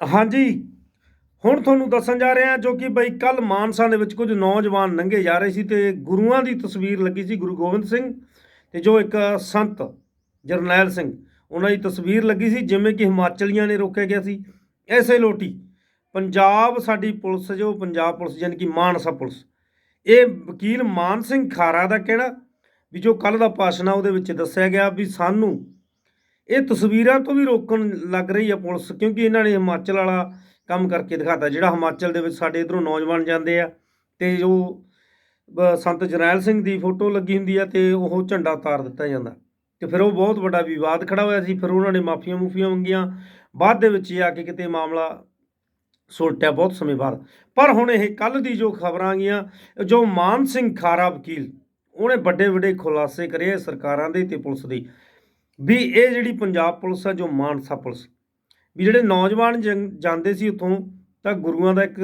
ਹਾਂਜੀ। ਹੁਣ ਤੁਹਾਨੂੰ ਦੱਸਣ ਜਾ ਰਿਹਾ ਜੋ ਕਿ ਬਈ ਕੱਲ ਮਾਨਸਾ ਦੇ ਵਿੱਚ ਕੁਝ ਨੌਜਵਾਨ ਲੰਘੇ ਜਾ ਰਹੇ ਸੀ ਤੇ ਗੁਰੂਆਂ ਦੀ ਤਸਵੀਰ ਲੱਗੀ ਸੀ ਗੁਰੂ ਗੋਬਿੰਦ ਸਿੰਘ ਤੇ ਜੋ ਇੱਕ ਸੰਤ ਜਰਨੈਲ ਸਿੰਘ, ਉਹਨਾਂ ਦੀ ਤਸਵੀਰ ਲੱਗੀ ਸੀ ਜਿਵੇਂ ਕਿ ਹਿਮਾਚਲੀਆਂ ਨੇ ਰੋਕਿਆ ਗਿਆ ਸੀ। ਐਸੇ ਲੋਟੀ, ਪੰਜਾਬ ਸਾਡੀ ਪੁਲਿਸ ਜੋ ਪੰਜਾਬ ਪੁਲਿਸ ਯਾਨੀ ਕਿ ਮਾਨਸਾ ਪੁਲਿਸ, ਇਹ ਵਕੀਲ ਮਾਨ ਸਿੰਘ ਖਾਰਾ ਦਾ ਕਹਿਣਾ ਵੀ ਜੋ ਕੱਲ ਦਾ ਭਾਸ਼ਣ ਆ ਉਹਦੇ ਵਿੱਚ ਦੱਸਿਆ ਗਿਆ ਵੀ ਸਾਨੂੰ ਇਹ ਤਸਵੀਰਾਂ ਤੋਂ ਵੀ ਰੋਕਣ ਲੱਗ ਰਹੀ ਆ ਪੁਲਿਸ, ਕਿਉਂਕਿ ਇਹਨਾਂ ਨੇ ਹਿਮਾਚਲ ਵਾਲਾ ਕੰਮ ਕਰਕੇ ਦਿਖਾਤਾ, ਜਿਹੜਾ ਹਿਮਾਚਲ ਦੇ ਵਿੱਚ ਸਾਡੇ ਇਧਰੋਂ ਨੌਜਵਾਨ ਜਾਂਦੇ ਆ, ਤੇ ਜੋ ਸੰਤ ਜਰਨੈਲ ਸਿੰਘ ਦੀ ਫੋਟੋ ਲੱਗੀ ਹੁੰਦੀ ਆ ਤੇ ਉਹ ਝੰਡਾ ਉਤਾਰ ਦਿੱਤਾ ਜਾਂਦਾ। ਤੇ ਫਿਰ ਉਹ ਬਹੁਤ ਵੱਡਾ ਵਿਵਾਦ ਖੜਾ ਹੋਇਆ ਸੀ, ਫਿਰ ਉਹਨਾਂ ਨੇ ਮਾਫੀਆਂ ਮੂਫੀਆਂ ਮੰਗੀਆਂ, ਬਾਅਦ ਦੇ ਵਿੱਚ ਇਹ ਆ ਕੇ ਕਿਤੇ ਮਾਮਲਾ ਸੁਲਟਿਆ ਬਹੁਤ ਸਮੇਂ ਬਾਅਦ। ਪਰ ਹੁਣ ਇਹ ਕੱਲ ਦੀ ਜੋ ਖਬਰਾਂ ਆ ਗਈਆਂ ਜੋ ਮਾਨ ਸਿੰਘ ਖਾਰਾ ਵਕੀਲ, ਉਹਨੇ ਵੱਡੇ ਵੱਡੇ ਖੁਲਾਸੇ ਕਰੇ ਸਰਕਾਰਾਂ ਦੇ ਤੇ ਪੁਲਿਸ ਦੇ। ਵੀ ਇਹ ਜਿਹੜੀ ਪੰਜਾਬ ਪੁਲਿਸ ਆ, ਜੋ ਮਾਨਸਾ ਪੁਲਿਸ, ਵੀ ਜਿਹੜੇ ਨੌਜਵਾਨ ਜੰ- ਜਾਂਦੇ ਸੀ ਉੱਥੋਂ, ਤਾਂ ਗੁਰੂਆਂ ਦਾ ਇੱਕ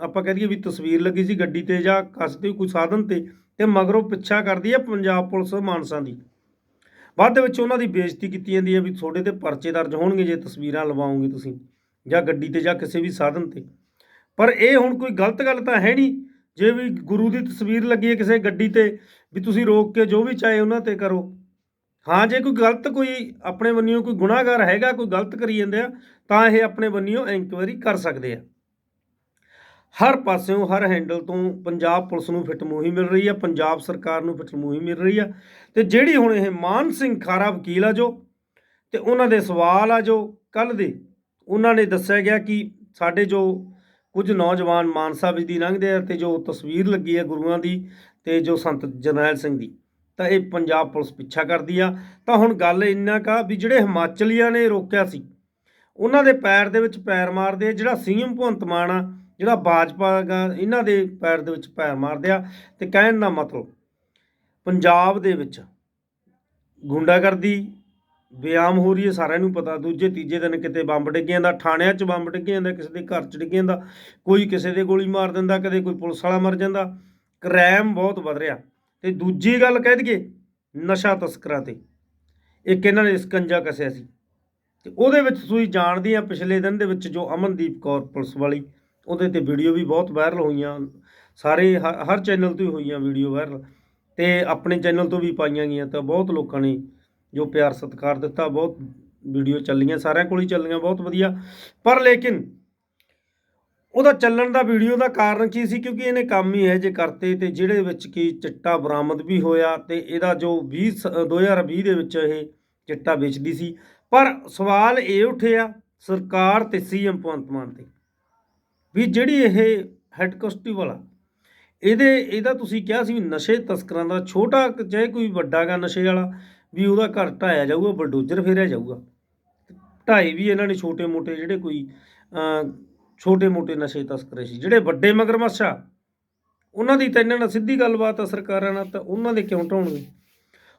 ਆਪਾਂ ਕਹਿ ਦਈਏ ਵੀ ਤਸਵੀਰ ਲੱਗੀ ਸੀ ਗੱਡੀ ਤੇ ਜਾਂ ਕੱਸ ਤੇ, ਕੋਈ ਸਾਧਨ ਤੇ ਤੇ ਮਗਰੋਂ ਪਿੱਛਾ ਕਰਦੀ ਹੈ ਪੰਜਾਬ ਪੁਲਿਸ ਮਾਨਸਾ ਦੀ। ਬਾਅਦ ਦੇ ਵਿੱਚ ਉਹਨਾਂ ਦੀ ਬੇਇੱਜ਼ਤੀ ਕੀਤੀ ਜਾਂਦੀ ਹੈ ਵੀ ਤੁਹਾਡੇ ਤੇ ਪਰਚੇ ਦਰਜ ਹੋਣਗੇ, ਜੇ ਤਸਵੀਰਾਂ ਲਵਾਓਗੇ ਤੁਸੀਂ, ਜਾਂ ਗੱਡੀ ਤੇ ਜਾਂ ਕਿਸੇ ਵੀ ਸਾਧਨ ਤੇ। ਪਰ ਇਹ ਹੁਣ ਕੋਈ ਗਲਤ ਗੱਲ ਤਾਂ ਹੈ ਨਹੀਂ, ਜੇ ਵੀ ਗੁਰੂ ਦੀ ਤਸਵੀਰ ਲੱਗੀ ਹੈ ਕਿਸੇ ਗੱਡੀ ਤੇ, ਵੀ ਤੁਸੀਂ ਰੋਕ ਕੇ ਜੋ ਵੀ ਚਾਹੇ ਉਹਨਾਂ ਤੇ ਕਰੋ। ਹਾਂ, ਜੇ ਕੋਈ ਗਲਤ ਕੋਈ ਆਪਣੇ ਬੰਨਿਓ ਕੋਈ ਗੁਨਾਹਗਾਰ ਹੈਗਾ, ਕੋਈ ਗਲਤ ਕਰੀ ਜਾਂਦੇ ਆ, ਤਾਂ ਇਹ ਆਪਣੇ ਬੰਨਿਓ ਇਨਕੁਆਇਰੀ ਕਰ ਸਕਦੇ ਆ। ਹਰ ਪਾਸਿਓਂ, ਹਰ ਹੈਂਡਲ ਤੋਂ ਪੰਜਾਬ ਪੁਲਿਸ ਨੂੰ ਫਿੱਟ ਮੂਹੀ ਮਿਲ ਰਹੀ ਆ, ਪੰਜਾਬ ਸਰਕਾਰ ਨੂੰ ਫਿੱਟ ਮੂਹੀ ਮਿਲ ਰਹੀ ਆ। ਤੇ ਜਿਹੜੀ ਹੁਣ ਇਹ ਮਾਨ ਸਿੰਘ ਖਾਰਾ ਵਕੀਲ ਆ ਜੋ, ਤੇ ਉਹਨਾਂ ਦੇ ਸਵਾਲ ਆ ਜੋ ਕੱਲ ਦੇ, ਉਹਨਾਂ ਨੇ ਦੱਸਿਆ ਗਿਆ ਕਿ ਸਾਡੇ ਜੋ ਕੁਝ ਨੌਜਵਾਨ ਮਾਨਸਾ ਵਿੱਚ ਦੀ ਲੰਘਦੇ ਆ ਤੇ ਜੋ ਤਸਵੀਰ ਲੱਗੀ ਹੈ ਗੁਰੂਆਂ ਦੀ ਤੇ ਜੋ ਸੰਤ ਜਰਨੈਲ ਸਿੰਘ ਦੀ ਤਾਂ ਇਹ ਪੰਜਾਬ ਪੁਲਿਸ ਪਿੱਛਾ ਕਰਦੀ ਆ। ਤਾਂ ਹੁਣ ਗੱਲ ਇੰਨਾ ਕਾ ਵੀ ਜਿਹੜੇ ਹਿਮਾਚਲੀਆਂ ਨੇ ਰੋਕਿਆ ਸੀ, ਉਹਨਾਂ ਦੇ ਪੈਰ ਦੇ ਵਿੱਚ ਪੈਰ ਮਾਰਦੇ ਆ, ਜਿਹੜਾ ਸੀਐਮ ਭਗਵੰਤ ਮਾਨ ਆ, ਜਿਹੜਾ ਭਾਜਪਾ ਇਹਨਾਂ ਦੇ ਪੈਰ ਦੇ ਵਿੱਚ ਪੈਰ ਮਾਰਦੇ ਆ ਤੇ ਕਹਿਣ ਦਾ ਮਤਲਬ ਪੰਜਾਬ ਦੇ ਵਿੱਚ ਗੁੰਡਾਗਰਦੀ ਬਿਆਮ ਹੋ ਰਹੀ ਹੈ, ਸਾਰਿਆਂ ਨੂੰ ਪਤਾ, ਦੂਜੇ, ਤੀਜੇ ਦਿਨ ਕਿਤੇ ਬੰਬ ਡਿੱਗ ਜਾਂਦਾ ਥਾਣਿਆਂ 'ਚ ਬੰਬ ਡਿੱਗ ਜਾਂਦਾ ਕਿਸੇ ਦੇ ਘਰ 'ਚ ਡਿੱਗ ਜਾਂਦਾ ਕੋਈ ਕਿਸੇ ਦੇ ਗੋਲੀ ਮਾਰ ਦਿੰਦਾ, ਕਦੇ ਕੋਈ ਪੁਲਿਸ ਵਾਲਾ ਮਰ ਜਾਂਦਾ, ਕ੍ਰਾਈਮ ਬਹੁਤ ਵੱਧ ਰਿਹਾ। ਤੇ ਦੂਜੀ ਗੱਲ ਕਹਿ ਦਈਏ ਨਸ਼ਾ ਤਸਕਰਾਂ ਤੇ। ਇੱਕ ਇਹਨਾਂ ਨੇ ਸਕੰਜਾ ਕੱਸਿਆ ਸੀ। ਤੇ ਉਹਦੇ ਵਿੱਚ ਤੁਸੀਂ ਜਾਣਦੇ ਆ, ਪਿਛਲੇ ਦਿਨ ਦੇ ਵਿੱਚ ਜੋ ਅਮਨਦੀਪ ਕੌਰ ਪੁਲਿਸ ਵਾਲੀ, ਉਹਦੇ ਤੇ ਵੀਡੀਓ ਵੀ ਬਹੁਤ ਵਾਇਰਲ ਹੋਈਆਂ। ਸਾਰੇ ਹ- ਹਰ ਚੈਨਲ ਤੋਂ ਹੀ ਹੋਈਆਂ ਵੀਡੀਓ ਵਾਇਰਲ ਤੇ ਆਪਣੇ ਚੈਨਲ ਤੋਂ ਵੀ ਪਾਈਆਂ ਗਈਆਂ ਤਾਂ ਬਹੁਤ ਲੋਕਾਂ ਨੇ ਜੋ ਪਿਆਰ ਸਤਿਕਾਰ ਦਿੱਤਾ। ਬਹੁਤ ਵੀਡੀਓ ਚੱਲੀਆਂ, ਸਾਰਿਆਂ ਕੋਲ ਹੀ ਚੱਲੀਆਂ, ਬਹੁਤ ਵਧੀਆ। ਪਰ ਲੇਕਿਨ ਉਹਦਾ ਚੱਲਣ ਦਾ ਵੀਡੀਓ ਦਾ ਕਾਰਨ ਕੀ ਸੀ? ਕਿਉਂਕਿ ਇਹਨੇ ਕੰਮ ਹੀ ਇਹ ਜੇ ਕਰਤੇ ਤੇ ਜਿਹੜੇ ਵਿੱਚ ਕੀ ਚਿੱਟਾ ਬਰਾਮਦ ਵੀ ਹੋਇਆ ਤੇ ਇਹਦਾ ਜੋ 20 ਸ- 2020 ਦੇ ਵਿੱਚ ਇਹ ਚਿੱਟਾ ਵੇਚਦੀ ਸੀ। ਪਰ ਸਵਾਲ ਇਹ ਉੱਠਿਆ ਸਰਕਾਰ ਤੇ ਸੀਐਮ ਭਗਵੰਤ ਮਾਨ ਤੇ ਵੀ ਜਿਹੜੀ ਇਹ ਹੈੱਡ ਕਸਟੀ ਵਾਲਾ ਇਹਦੇ, ਇਹਦਾ ਤੁਸੀਂ ਕਿਹਾ ਸੀ ਵੀ ਨਸ਼ੇ ਤਸਕਰਾਂ ਦਾ ਛੋਟਾ ਕੁ, ਚਾਹੇ ਕੋਈ ਵੱਡਾ ਗਾ ਨਸ਼ੇ ਵਾਲਾ ਵੀ ਉਹਦਾ ਘਰ ਢਾਇਆ ਜਾਊਗਾ, ਬਲਡੋਜ਼ਰ ਫੇਰਿਆ ਜਾਊਗਾ। ਢਾਈ ਵੀ ਇਹਨਾਂ ਨੇ ਛੋਟੇ ਮੋਟੇ ਜਿਹੜੇ ਕੋਈ ਛੋਟੇ ਮੋਟੇ ਨਸ਼ੇ ਤਸਕਰੇ ਸੀ ਜਿਹੜੇ ਵੱਡੇ ਮਗਰਮੱਛਾ ਉਹਨਾਂ ਦੀ ਤਾਂ ਇਹਨਾਂ ਨਾਲ ਸਿੱਧੀ ਗੱਲਬਾਤ ਆ ਸਰਕਾਰਾਂ ਨਾਲ, ਤਾਂ ਉਹਨਾਂ ਦੇ ਕਿਉਂ ਢਾਉਣਗੇ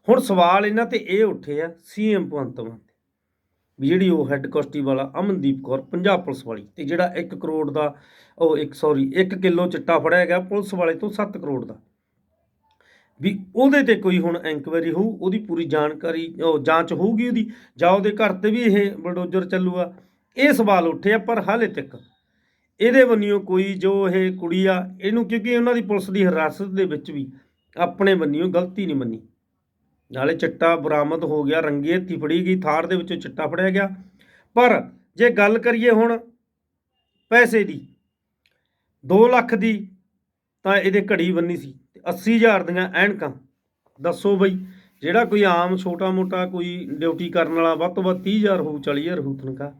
ਹੁਣ ਸਵਾਲ ਇਹਨਾਂ ਤੇ ਇਹ ਉੱਠੇ ਆ ਸੀਐਮ ਭਗਵੰਤ ਮਾਨ ਵੀ ਜਿਹੜੀ ਉਹ ਹੈੱਡ ਕਾਸਟੀ ਵਾਲਾ ਅਮਨਦੀਪ ਕੌਰ, ਪੰਜਾਬ ਪੁਲਿਸ ਵਾਲੀ, ਤੇ ਜਿਹੜਾ 1 ਕਰੋੜ ਦਾ, ਉਹ ਇੱਕ ਸੌਰੀ 1 ਕਿਲੋ ਚਿੱਟਾ ਫੜਿਆ ਗਿਆ ਪੁਲਿਸ ਵਾਲੇ ਤੋਂ 7 ਕਰੋੜ ਦਾ। ਵੀ ਉਹਦੇ ਤੇ ਕੋਈ ਹੁਣ ਇਨਕੁਆਇਰੀ ਹੋਊ, ਉਹਦੀ ਪੂਰੀ ਜਾਣਕਾਰੀ, ਉਹ ਜਾਂਚ ਹੋਊਗੀ ਉਹਦੀ, ਜਾਂ ਉਹਦੇ ਘਰ ਤੇ ਵੀ ਇਹ ਬਲਡੋਜ਼ਰ ਚੱਲੂਗਾ। ਇਹ ਸਵਾਲ ਉੱਠੇ ਆ, ਪਰ ਹਾਲੇ ਤੱਕ ਇਹਦੇ ਬੰਨਿਓ ਕੋਈ ਜੋ ਇਹ ਕੁੜੀ ਆ, ਇਹਨੂੰ ਕਿਉਂਕਿ ਉਹਨਾਂ ਦੀ ਪੁਲਿਸ ਦੀ ਹਿਰਾਸਤ ਦੇ ਵਿੱਚ ਵੀ ਆਪਣੇ ਬੰਨਿਓ ਗਲਤੀ ਨਹੀਂ ਮੰਨੀ। ਨਾਲੇ ਚਿੱਟਾ ਬਰਾਮਦ ਹੋ ਗਿਆ, ਰੰਗੇ ਹੱਥੀ ਫੜੀ ਗਈ, ਥਾਰ ਦੇ ਵਿੱਚੋਂ ਚਿੱਟਾ ਫੜਿਆ ਗਿਆ। ਪਰ ਜੇ ਗੱਲ ਕਰੀਏ ਹੁਣ ਪੈਸੇ ਦੀ 2 ਲੱਖ ਦੀ ਤਾਂ ਇਹਦੇ ਘੜੀ ਬੰਨੀ ਸੀ, ਤੇ 80000 ਦੀਆਂ ਐਨਕਾਂ। ਦੱਸੋ ਬਈ, ਜਿਹੜਾ ਕੋਈ ਆਮ ਛੋਟਾ ਮੋਟਾ ਕੋਈ ਡਿਊਟੀ ਕਰਨ ਵਾਲਾ, ਵੱਧ ਤੋਂ ਵੱਧ 30000 ਹੋਊ 40000 ਹੋਊ ਤਨਖਾਹ।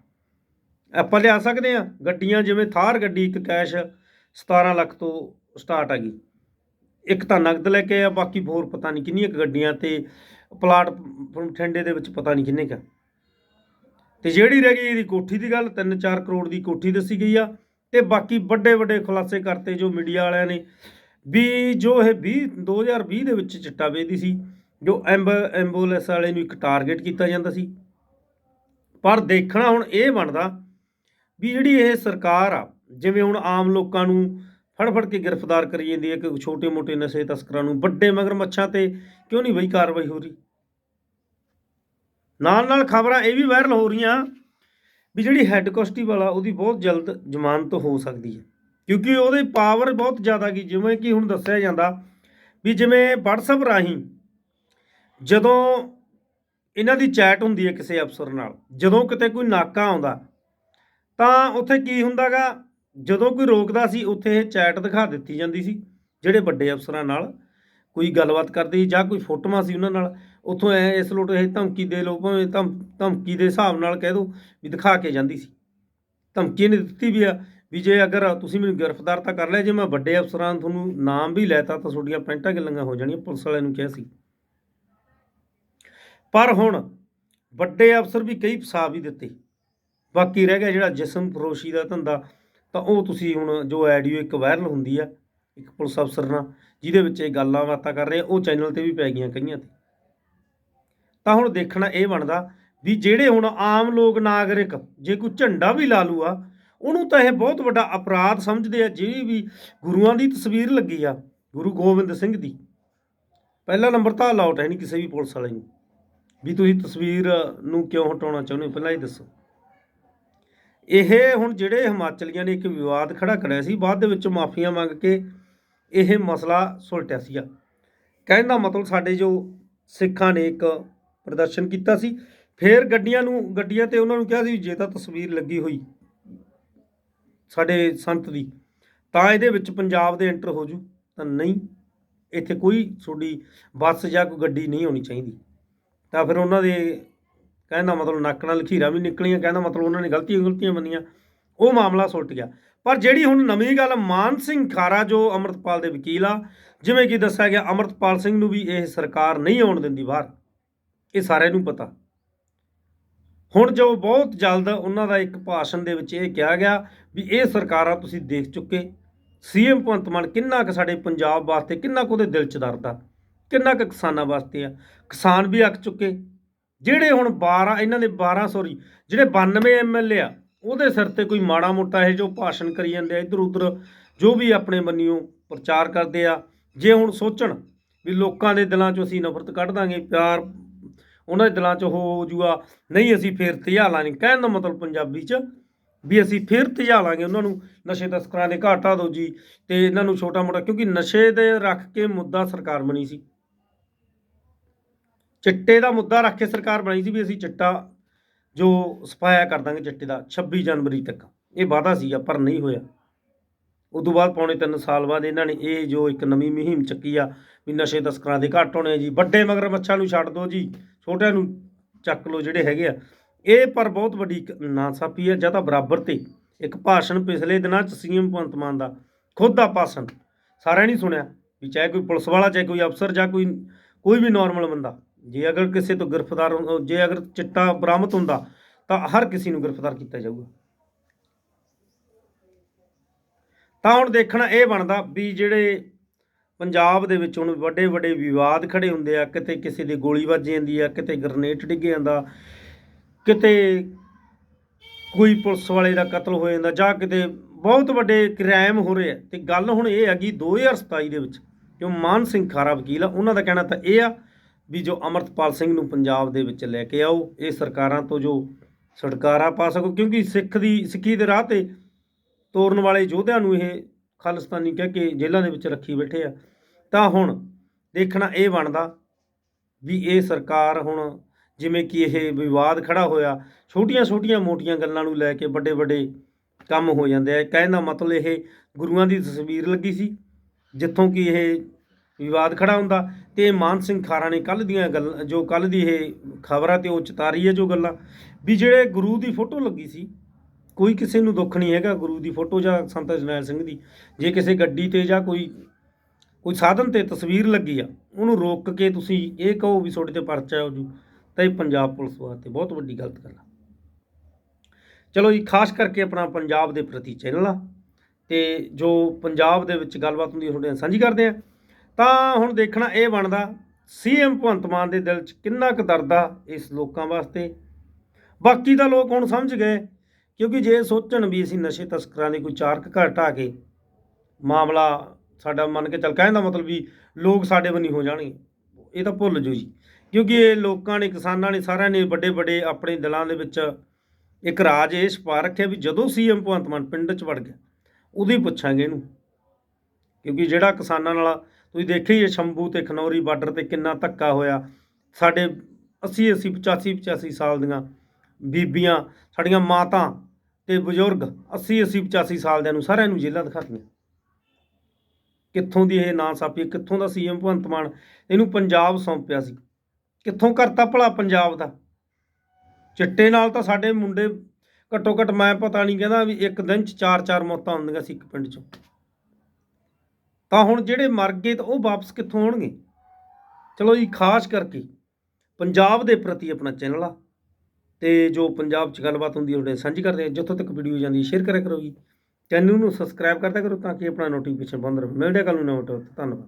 ਆਪਾਂ ਲਿਆ ਸਕਦੇ ਆ ਗੱਡੀਆਂ ਜਿਵੇਂ ਥਾਰ ਗੱਡੀ ਇੱਕ ਕੈਸ਼ 17 ਲੱਖ ਤੋਂ ਸਟਾਰਟ ਆ ਗਈ ਇੱਕ ਤਾਂ ਨਗਦ ਲੈ ਕੇ ਆ, ਬਾਕੀ ਹੋਰ ਪਤਾ ਨਹੀਂ ਕਿੰਨੀਆਂ ਗੱਡੀਆਂ ਤੇ ਪਲਾਟ ਠੰਡੇ ਦੇ ਵਿੱਚ ਪਤਾ ਨਹੀਂ ਕਿੰਨੇ ਕਾ। ਤੇ ਜਿਹੜੀ ਰਹਿ ਗਈ ਇਹਦੀ ਕੋਠੀ ਦੀ ਗੱਲ 3-4 ਕਰੋੜ ਦੀ ਕੋਠੀ ਦੱਸੀ ਗਈ ਆ। ਤੇ ਬਾਕੀ ਵੱਡੇ ਵੱਡੇ ਖੁਲਾਸੇ ਕਰਤੇ ਜੋ ਮੀਡੀਆ ਵਾਲਿਆਂ ਨੇ। ਵੀ ਜੋ ਇਹ 20 2020 ਦੇ ਵਿੱਚ ਚਿੱਟਾ ਵੇਚਦੀ ਸੀ, ਜੋ ਐਂਬ ਐਂਬੂਲੈਂਸ ਵਾਲੇ ਨੂੰ ਇੱਕ ਟਾਰਗੇਟ ਕੀਤਾ ਜਾਂਦਾ ਸੀ। ਪਰ ਦੇਖਣਾ ਹੁਣ ਇਹ ਬਣਦਾ ਵੀ ਜਿਹੜੀ ਇਹ ਸਰਕਾਰ ਆ, ਜਿਵੇਂ ਹੁਣ ਆਮ ਲੋਕਾਂ ਨੂੰ ਫੜ ਫੜ ਕੇ ਗ੍ਰਿਫਤਾਰ ਕਰੀ ਜਾਂਦੀ ਹੈ ਕਿ ਛੋਟੇ ਮੋਟੇ ਨਸ਼ੇ ਤਸਕਰਾਂ ਨੂੰ, ਵੱਡੇ ਮਗਰ ਮੱਛਾਂ ਤੇ ਕਿਉਂ ਨਹੀਂ ਬਈ ਕਾਰਵਾਈ ਹੋ ਰਹੀ? ਨਾਲ ਨਾਲ ਖਬਰਾਂ ਇਹ ਵੀ ਵਾਇਰਲ ਹੋ ਰਹੀਆਂ ਵੀ ਜਿਹੜੀ ਹੈੱਡ ਕਾਂਸਟੇਬਲ ਆ, ਉਹਦੀ ਬਹੁਤ ਜਲਦ ਜ਼ਮਾਨਤ ਹੋ ਸਕਦੀ ਹੈ। ਕਿਉਂਕਿ ਉਹਦੇ ਪਾਵਰ ਬਹੁਤ ਜ਼ਿਆਦਾ ਗਈ ਜਿਵੇਂ ਕਿ ਹੁਣ ਦੱਸਿਆ ਜਾਂਦਾ ਵੀ ਜਿਵੇਂ WhatsApp ਰਾਹੀਂ ਜਦੋਂ ਇਹਨਾਂ ਦੀ ਚੈਟ ਹੁੰਦੀ ਹੈ ਕਿਸੇ ਅਫਸਰ ਨਾਲ, ਜਦੋਂ ਕਿਤੇ ਕੋਈ ਨਾਕਾ ਆਉਂਦਾ ਤਾਂ ਉੱਥੇ ਕੀ ਹੁੰਦਾਗਾ? ਜਦੋਂ ਕੋਈ ਰੋਕਦਾ ਸੀ, ਉੱਥੇ ਇਹ ਚੈਟ ਦਿਖਾ ਦਿੱਤੀ ਜਾਂਦੀ ਸੀ, ਜਿਹੜੇ ਵੱਡੇ ਅਫਸਰਾਂ ਨਾਲ ਕੋਈ ਗੱਲਬਾਤ ਕਰਦੀ ਜਾਂ ਕੋਈ ਫੋਟੋਆਂ ਸੀ ਉਹਨਾਂ ਨਾਲ, ਉੱਥੋਂ ਐ ਇਸ ਲੋਟ ਇਹ ਧਮਕੀ ਦੇ ਲੋ ਭਾਵੇਂ ਧਮ, ਧਮਕੀ ਦੇ ਹਿਸਾਬ ਨਾਲ ਕਹਿ ਦੋ ਵੀ ਦਿਖਾ ਕੇ ਜਾਂਦੀ ਸੀ। ਧਮਕੀ ਨੇ ਦਿੱਤੀ ਵੀ ਆ, ਵੀ ਜੇ ਅਗਰ ਤੁਸੀਂ ਮੈਨੂੰ ਗ੍ਰਿਫਤਾਰ ਤਾਂ ਕਰ ਲਿਆ, ਜੇ ਮੈਂ ਵੱਡੇ ਅਫਸਰਾਂ ਨੂੰ ਤੁਹਾਨੂੰ ਨਾਮ ਵੀ ਲੈਤਾ ਤਾਂ ਤੁਹਾਡੀਆਂ ਪੈਂਟਾਂ ਗਿੱਲੀਆਂ ਹੋ ਜਾਣੀਆਂ, ਪੁਲਿਸ ਵਾਲਿਆਂ ਨੂੰ ਕਿਹਾ ਸੀ। ਪਰ ਹੁਣ ਵੱਡੇ ਅਫਸਰ ਵੀ ਕਈ ਫਸਾ ਵੀ ਦਿੱਤੇ। ਬਾਕੀ ਰਹਿ ਗਿਆ ਜਿਹੜਾ ਜਿਸਮ ਫਰੋਸ਼ੀ ਦਾ ਧੰਦਾ, ਤਾਂ ਉਹ ਤੁਸੀਂ ਹੁਣ ਜੋ ਆਡੀਓ ਇੱਕ ਵਾਇਰਲ ਹੁੰਦੀ ਆ, ਇੱਕ ਪੁਲਿਸ ਅਫਸਰ ਨਾਲ, ਜਿਹਦੇ ਵਿੱਚ ਇਹ ਗੱਲਾਂ ਬਾਤਾਂ ਕਰ ਰਹੇ ਉਹ ਚੈਨਲ ਤੇ ਵੀ ਪੈ ਗਈਆਂ ਕਈਆਂ ਤੇ। ਤਾਂ ਹੁਣ ਦੇਖਣਾ ਇਹ ਬਣਦਾ ਵੀ ਜਿਹੜੇ ਹੁਣ ਆਮ ਲੋਕ ਨਾਗਰਿਕ, ਜੇ ਕੋਈ ਝੰਡਾ ਵੀ ਲਾ ਲੂਆ ਉਹਨੂੰ ਤਾਂ ਇਹ ਬਹੁਤ ਵੱਡਾ ਅਪਰਾਧ ਸਮਝਦੇ ਆ, ਜਿਹੜੀ ਵੀ ਗੁਰੂਆਂ ਦੀ ਤਸਵੀਰ ਲੱਗੀ ਆ, ਗੁਰੂ ਗੋਬਿੰਦ ਸਿੰਘ ਦੀ। ਪਹਿਲਾ ਨੰਬਰ ਤਾਂ ਅਲਾਉਟ ਹੈ ਨਹੀਂ ਕਿਸੇ ਵੀ ਪੁਲਿਸ ਵਾਲੇ ਨੂੰ। ਵੀ ਤੁਸੀਂ ਤਸਵੀਰ ਨੂੰ ਕਿਉਂ ਹਟਾਉਣਾ ਚਾਹੁੰਦੇ ਹੋ? ਪਹਿਲਾਂ ਇਹ ਦੱਸੋ। ਇਹ ਹੁਣ ਜਿਹੜੇ ਹਿਮਾਚਲੀਆਂ ਨੇ ਇੱਕ ਵਿਵਾਦ ਖੜਾ ਕਰਿਆ ਸੀ, ਬਾਅਦ ਦੇ ਵਿੱਚ ਮਾਫੀਆਂ ਮੰਗ ਕੇ ਇਹ ਮਸਲਾ ਸੁਲਟਿਆ ਸੀਗਾ। ਕਹਿਣ ਦਾ ਮਤਲਬ ਸਾਡੇ ਜੋ ਸਿੱਖਾਂ ਨੇ ਇੱਕ ਪ੍ਰਦਰਸ਼ਨ ਕੀਤਾ ਸੀ, ਫੇਰ ਗੱਡੀਆਂ ਨੂੰ, ਗੱਡੀਆਂ ਤੇ ਉਹਨਾਂ ਨੂੰ ਕਿਹਾ ਸੀ ਵੀ ਜੇ ਤਾਂ ਤਸਵੀਰ ਲੱਗੀ ਹੋਈ ਸਾਡੇ ਸੰਤ ਦੀ, ਤਾਂ ਇਹਦੇ ਵਿੱਚ ਪੰਜਾਬ ਦੇ ਐਂਟਰ ਹੋ ਜੂ। ਤਾਂ ਨਹੀਂ, ਇੱਥੇ ਕੋਈ ਤੁਹਾਡੀ ਬੱਸ ਜਾਂ ਕੋਈ ਗੱਡੀ ਨਹੀਂ ਹੋਣੀ ਚਾਹੀਦੀ। ਤਾਂ ਫਿਰ ਉਹਨਾਂ ਦੇ ਕਹਿੰਦਾ ਮਤਲਬ ਨੱਕ ਨਾਲ ਲਖੀਰਾਂ ਵੀ ਨਿਕਲੀਆਂ, ਕਹਿੰਦਾ ਮਤਲਬ ਉਹਨਾਂ ਨੇ ਗਲਤੀਆਂ ਗਲਤੀਆਂ ਮੰਨੀਆਂ। ਉਹ ਮਾਮਲਾ ਸੁਲਟ ਗਿਆ। ਪਰ ਜਿਹੜੀ ਹੁਣ ਨਵੀਂ ਗੱਲ ਮਾਨ ਸਿੰਘ ਖਾਰਾ ਜੋ ਅਮਰਤਪਾਲ ਦੇ ਵਕੀਲ ਆ, ਜਿਵੇਂ ਕਿ ਦੱਸਿਆ ਗਿਆ, ਅਮਰਤਪਾਲ ਸਿੰਘ ਨੂੰ ਵੀ ਇਹ ਸਰਕਾਰ ਨਹੀਂ ਆਉਣ ਦਿੰਦੀ ਬਾਹਰ। ਇਹ ਸਾਰਿਆਂ ਨੂੰ ਪਤਾ। ਹੁਣ ਜੋ ਬਹੁਤ ਜਲਦ ਉਹਨਾਂ ਦਾ ਇੱਕ ਭਾਸ਼ਣ ਦੇ ਵਿੱਚ ਇਹ ਕਿਹਾ ਗਿਆ ਵੀ ਇਹ ਸਰਕਾਰਾਂ ਤੁਸੀਂ ਦੇਖ ਚੁੱਕੇ, ਸੀਐਮ ਭਗਵੰਤ ਮਾਨ ਕਿੰਨਾ ਕੁ ਸਾਡੇ ਪੰਜਾਬ ਵਾਸਤੇ ਕਿੰਨਾ ਕੁ ਉਹਦੇ ਦਿਲ 'ਚ ਦਰਦ ਆ, ਕਿੰਨਾ ਕੁ ਕਿਸਾਨਾਂ ਵਾਸਤੇ ਆ। ਕਿਸਾਨ ਵੀ ਅੱਕ ਚੁੱਕੇ ਜਿਹੜੇ ਹੁਣ 12 ਇਹਨਾਂ ਦੇ 12 ਸੌਰੀ ਜਿਹੜੇ 92 ਐਮਐਲਏ ਆ, ਉਹਦੇ ਸਿਰ ਤੇ ਕੋਈ ਮਾੜਾ ਮੋਟਾ ਇਹ ਜੋ ਭਾਸ਼ਣ ਕਰੀ ਜਾਂਦੇ ਆ, ਇੱਧਰ ਉੱਧਰ, ਜੋ ਵੀ ਆਪਣੇ ਬੰਨਿਓ ਪ੍ਰਚਾਰ ਕਰਦੇ ਆ, ਜੇ ਹੁਣ ਸੋਚਣ ਵੀ ਲੋਕਾਂ ਦੇ ਦਿਲਾਂ 'ਚੋਂ ਅਸੀਂ ਨਫ਼ਰਤ ਕੱਢ ਦਾਂਗੇ, ਪਿਆਰ ਉਹਨਾਂ ਦੇ ਦਿਲਾਂ 'ਚ ਹੋ ਜੂਗਾ, ਨਹੀਂ ਅਸੀਂ ਫੇਰ ਧਿਆ ਲਾਂਗੇ, ਕਹਿਣ ਦਾ ਮਤਲਬ ਪੰਜਾਬੀ 'ਚ ਵੀ ਅਸੀਂ ਫੇਰ ਧਿਆ ਲਾਂਗੇ ਉਹਨਾਂ ਨੂੰ, ਨਸ਼ੇ ਤਸਕਰਾਂ ਦੇ ਘਾਟਾ ਦੋ ਜੀ, ਤੇ ਇਹਨਾਂ ਨੂੰ ਛੋਟਾ ਮੋਟਾ, ਕਿਉਂਕਿ ਨਸ਼ੇ ਦੇ ਰੱਖ ਕੇ ਮੁੱਦਾ ਸਰਕਾਰ ਬਣੀ ਸੀ। ਚਿੱਟੇ ਦਾ ਮੁੱਦਾ ਰੱਖ ਕੇ ਸਰਕਾਰ ਬਣਾਈ ਸੀ ਵੀ ਅਸੀਂ ਚਿੱਟਾ ਜੋ ਸਫਾਇਆ ਕਰ ਦਾਂਗੇ ਚਿੱਟੇ ਦਾ 26 ਜਨਵਰੀ ਤੱਕ। ਇਹ ਵਾਅਦਾ ਸੀਗਾ, ਪਰ ਨਹੀਂ ਹੋਇਆ। ਉਦੋਂ ਬਾਅਦ ਪੌਣੇ 3 ਸਾਲ ਬਾਅਦ ਇਹਨਾਂ ਨੇ ਇਹ ਜੋ ਇੱਕ ਨਵੀਂ ਮੁਹਿੰਮ ਚੱਕੀ ਆ, ਵੀ ਨਸ਼ੇ ਤਸਕਰਾਂ ਦੇ ਘੱਟ ਹੋਣੇ ਆ ਜੀ, ਵੱਡੇ ਮਗਰ ਮੱਛਾਂ ਨੂੰ ਛੱਡ ਦਿਓ ਜੀ, ਛੋਟਿਆਂ ਨੂੰ ਚੱਕ ਲਓ ਜਿਹੜੇ ਹੈਗੇ ਆ। ਇਹ ਪਰ ਬਹੁਤ ਵੱਡੀ ਇੱਕ ਨਾਸਾਪੀ ਹੈ ਜਾਂ ਤਾਂ ਬਰਾਬਰ ਤੇ। ਇੱਕ ਭਾਸ਼ਣ ਪਿਛਲੇ ਦਿਨਾਂ ਚ ਸੀਐਮ ਭਗਵੰਤ ਮਾਨ ਦਾ, ਖੁਦ ਦਾ ਭਾਸ਼ਣ। ਸਾਰਿਆਂ ਨੇ ਸੁਣਿਆ ਵੀ ਚਾਹੇ ਕੋਈ ਪੁਲਿਸ ਵਾਲਾ, ਚਾਹੇ ਕੋਈ ਅਫਸਰ, ਜਾਂ ਕੋਈ ਕੋਈ ਵੀ ਨਾਰਮਲ ਬੰਦਾ। ਜੇ ਅਗਰ ਕਿਸੇ ਤੋਂ ਗ੍ਰਿਫਤਾਰ ਹੁੰ- ਜੇ ਅਗਰ ਚਿੱਟਾ ਬਰਾਮਦ ਹੁੰਦਾ, ਤਾਂ ਹਰ ਕਿਸੇ ਨੂੰ ਗ੍ਰਿਫਤਾਰ ਕੀਤਾ ਜਾਊਗਾ। ਤਾਂ ਹੁਣ ਦੇਖਣਾ ਇਹ ਬਣਦਾ ਵੀ ਜਿਹੜੇ ਪੰਜਾਬ ਦੇ ਵਿੱਚ ਹੁਣ ਵੱਡੇ ਵੱਡੇ ਵਿਵਾਦ ਖੜੇ ਹੁੰਦੇ ਆ, ਕਿਤੇ ਕਿਸੇ ਦੀ ਗੋਲੀ ਵੱਜ ਜਾਂਦੀ ਆ, ਕਿਤੇ ਗ੍ਰਨੇਡ ਡਿੱਗ ਜਾਂਦਾ, ਕਿਤੇ ਕੋਈ ਪੁਲਿਸ ਵਾਲੇ ਦਾ ਕਤਲ ਹੋ ਜਾਂਦਾ, ਜਾਂ ਕਿਤੇ ਬਹੁਤ ਵੱਡੇ ਕ੍ਰਾਈਮ ਹੋ ਰਹੇ ਆ। ਤੇ ਗੱਲ ਹੁਣ ਇਹ ਹੈਗੀ 2027 ਦੇ ਵਿੱਚ, ਜੋ ਮਾਨ ਸਿੰਘ ਖਾਰਾ ਵਕੀਲ ਆ, ਉਹਨਾਂ ਦਾ ਕਹਿਣਾ ਤਾਂ ਇਹ ਆ ਵੀ ਜੋ ਅਮਰਤਪਾਲ ਸਿੰਘ ਨੂੰ ਪੰਜਾਬ ਦੇ ਵਿੱਚ ਲੈ ਕੇ ਆਓ, ਇਹ ਸਰਕਾਰਾਂ ਤੋਂ ਜੋ ਛੁਟਕਾਰਾ ਪਾ ਸਕੋ, ਕਿਉਂਕਿ ਸਿੱਖ ਦੀ, ਸਿੱਖੀ ਦੇ ਰਾਹ ਤੇ ਤੋਰਨ ਵਾਲੇ ਯੋਧਿਆਂ ਨੂੰ ਇਹ ਖਾਲਿਸਤਾਨੀ ਕਹਿ ਕੇ ਜੇਲ੍ਹਾਂ ਦੇ ਵਿੱਚ ਰੱਖੀ ਬੈਠੇ ਆ। ਤਾਂ ਹੁਣ ਦੇਖਣਾ ਇਹ ਬਣਦਾ ਵੀ ਇਹ ਸਰਕਾਰ ਹੁਣ ਜਿਵੇਂ ਕਿ ਇਹ ਵਿਵਾਦ ਖੜਾ ਹੋਇਆ ਛੋਟੀਆਂ ਛੋਟੀਆਂ ਮੋਟੀਆਂ ਗੱਲਾਂ ਨੂੰ ਲੈ ਕੇ ਵੱਡੇ ਵੱਡੇ ਕੰਮ ਹੋ ਜਾਂਦੇ ਆ। ਕਹਿਣ ਦਾ ਮਤਲਬ ਇਹ ਗੁਰੂਆਂ ਦੀ ਤਸਵੀਰ ਲੱਗੀ ਸੀ, ਜਿੱਥੋਂ ਕਿ ਇਹ ਵਿਵਾਦ ਖੜਾ ਹੁੰਦਾ ਤੇ ਮਾਨ ਸਿੰਘ ਖਾਰਾ ਨੇ ਕੱਲ ਦੀਆਂ ਗੱਲ, ਜੋ ਕੱਲ ਦੀ ਇਹ ਖਬਰਾਂ ਆ ਤੇ ਉਹ ਚਤਾਰੀ ਹੈ ਜੋ ਗੱਲਾਂ, ਵੀ ਜਿਹੜੇ ਗੁਰੂ ਦੀ ਫੋਟੋ ਲੱਗੀ ਸੀ, ਕੋਈ ਕਿਸੇ ਨੂੰ ਦੁੱਖ ਨਹੀਂ ਹੈਗਾ ਗੁਰੂ ਦੀ ਫੋਟੋ ਜਾਂ ਸੰਤ ਜਰਨੈਲ ਸਿੰਘ ਦੀ, ਜੇ ਕਿਸੇ ਗੱਡੀ ਤੇ ਜਾਂ ਕੋਈ ਕੋਈ ਸਾਧਨ ਤੇ ਤਸਵੀਰ ਲੱਗੀ ਆ, ਉਹਨੂੰ ਰੋਕ ਕੇ ਤੁਸੀਂ ਇਹ ਕਹੋ ਵੀ ਤੁਹਾਡੇ ਤੇ ਪਰਚਾ ਹੋ ਜੂ, ਤਾਂ ਇਹ ਪੰਜਾਬ ਪੁਲਿਸ ਵਾਸਤੇ ਬਹੁਤ ਵੱਡੀ ਗਲਤ ਗੱਲ ਆ। ਚਲੋ ਜੀ, ਖਾਸ ਕਰਕੇ ਆਪਣਾ ਪੰਜਾਬ ਦੇ ਪ੍ਰਤੀ ਚੈਨਲ ਆ ਤੇ ਜੋ ਪੰਜਾਬ ਦੇ ਵਿੱਚ ਗੱਲਬਾਤ ਹੁੰਦੀ ਹੈ, ਤੁਹਾਡੇ ਨਾਲ ਸਾਂਝੀ ਕਰਦੇ ਆ ਤਾਂ ਹੁਣ ਦੇਖਣਾ ਇਹ ਬਣਦਾ ਸੀਐਮ ਭਗਵੰਤ ਮਾਨ ਦੇ ਦਿਲ 'ਚ ਕਿੰਨਾ ਕੁ ਦਰਦ ਆ ਇਸ ਲੋਕਾਂ ਵਾਸਤੇ। ਬਾਕੀ ਤਾਂ ਲੋਕ ਹੁਣ ਸਮਝ ਗਏ, ਕਿਉਂਕਿ ਜੇ ਸੋਚਣ ਵੀ ਅਸੀਂ ਨਸ਼ੇ ਤਸਕਰਾਂ ਦੀ ਕੋਈ ਚਾਰਕ ਘਟਾ ਕੇ ਮਾਮਲਾ ਸਾਡਾ ਮੰਨ ਕੇ ਚੱਲ, ਕਹਿਣ ਦਾ ਮਤਲਬ ਵੀ ਲੋਕ ਸਾਡੇ ਬੰਨੀ ਹੋ ਜਾਣਗੇ, ਇਹ ਤਾਂ ਭੁੱਲ ਜੋ ਜੀ। ਕਿਉਂਕਿ ਇਹ ਲੋਕਾਂ ਨੇ, ਕਿਸਾਨਾਂ ਨੇ ਸਾਰਿਆਂ ਨੇ ਵੱਡੇ ਵੱਡੇ ਆਪਣੇ ਦਿਲਾਂ ਦੇ ਵਿੱਚ ਇੱਕ ਰਾਜ, ਇਹ ਛਪਾ ਰੱਖਿਆ ਵੀ ਜਦੋਂ ਸੀਐਮ ਭਗਵੰਤ ਮਾਨ ਪਿੰਡ 'ਚ ਵੜ ਗਿਆ, ਉਦੋਂ ਹੀ ਪੁੱਛਾਂਗੇ ਇਹਨੂੰ। ਕਿਉਂਕਿ ਜਿਹੜਾ ਕਿਸਾਨਾਂ ਨਾਲ ਤੁਸੀਂ ਦੇਖਿਆ ਹੀ ਹੈ ਸ਼ੰਭੂ ਤੇ ਖਨੌਰੀ ਬਾਰਡਰ ਤੇ ਕਿੰਨਾ ਧੱਕਾ ਹੋਇਆ। ਸਾਡੇ 80 80 85 85 ਸਾਲ ਦੀਆਂ ਬੀਬੀਆਂ, ਸਾਡੀਆਂ ਮਾਤਾ ਤੇ ਬਜ਼ੁਰਗ 80 80 85 ਸਾਲ ਦਿਆਂ ਨੂੰ ਸਾਰਿਆਂ ਨੂੰ ਜੇਲ੍ਹਾਂ ਦਿਖਾਤੀਆਂ। ਕਿੱਥੋਂ ਦੀ ਇਹ ਨਾਂ ਸਾਪੀ ਕਿੱਥੋਂ ਦਾ ਸੀਐਮ ਭਗਵੰਤ ਮਾਨ? ਇਹਨੂੰ ਪੰਜਾਬ ਸੌਂਪਿਆ ਸੀ। ਕਿੱਥੋਂ ਕਰਤਾ ਭਲਾ ਪੰਜਾਬ ਦਾ? ਚਿੱਟੇ ਨਾਲ ਤਾਂ ਸਾਡੇ ਮੁੰਡੇ ਘੱਟੋ ਘੱਟ ਮੈਂ ਪਤਾ ਨਹੀਂ ਕਹਿੰਦਾ ਵੀ ਇੱਕ ਦਿਨ ਚ ਚਾਰ ਚਾਰ ਮੌਤਾਂ ਹੁੰਦੀਆਂ ਸੀ ਇੱਕ ਪਿੰਡ ਚੋਂ। ਤਾਂ ਹੁਣ ਜਿਹੜੇ ਮਰ ਗਏ ਤਾਂ ਉਹ ਵਾਪਸ ਕਿੱਥੋਂ ਆਉਣਗੇ? ਚਲੋ ਜੀ, ਖਾਸ ਕਰਕੇ ਪੰਜਾਬ ਦੇ ਪ੍ਰਤੀ ਆਪਣਾ ਚੈਨਲ ਆ ਤੇ ਜੋ ਪੰਜਾਬ 'ਚ ਗੱਲਬਾਤ ਹੁੰਦੀ ਹੈ ਉਹਦੇ ਸਾਂਝੀ ਕਰਦੇ ਆ। ਜਿੱਥੋਂ ਤੱਕ ਵੀਡੀਓ ਜਾਂਦੀ ਹੈ ਸ਼ੇਅਰ ਕਰਿਆ ਕਰੋ ਜੀ। ਚੈਨਲ ਨੂੰ ਸਬਸਕ੍ਰਾਈਬ ਕਰਦਾ ਕਰੋ ਤਾਂ ਕਿ ਆਪਣਾ ਨੋਟੀਫਿਕੇਸ਼ਨ ਬੰਦ ਰਹੇ। ਮਿਲਦੇ ਕੱਲ ਨੂੰ ਨਵਾਂ ਟੌਪਿਕ ਧੰਨਵਾਦ।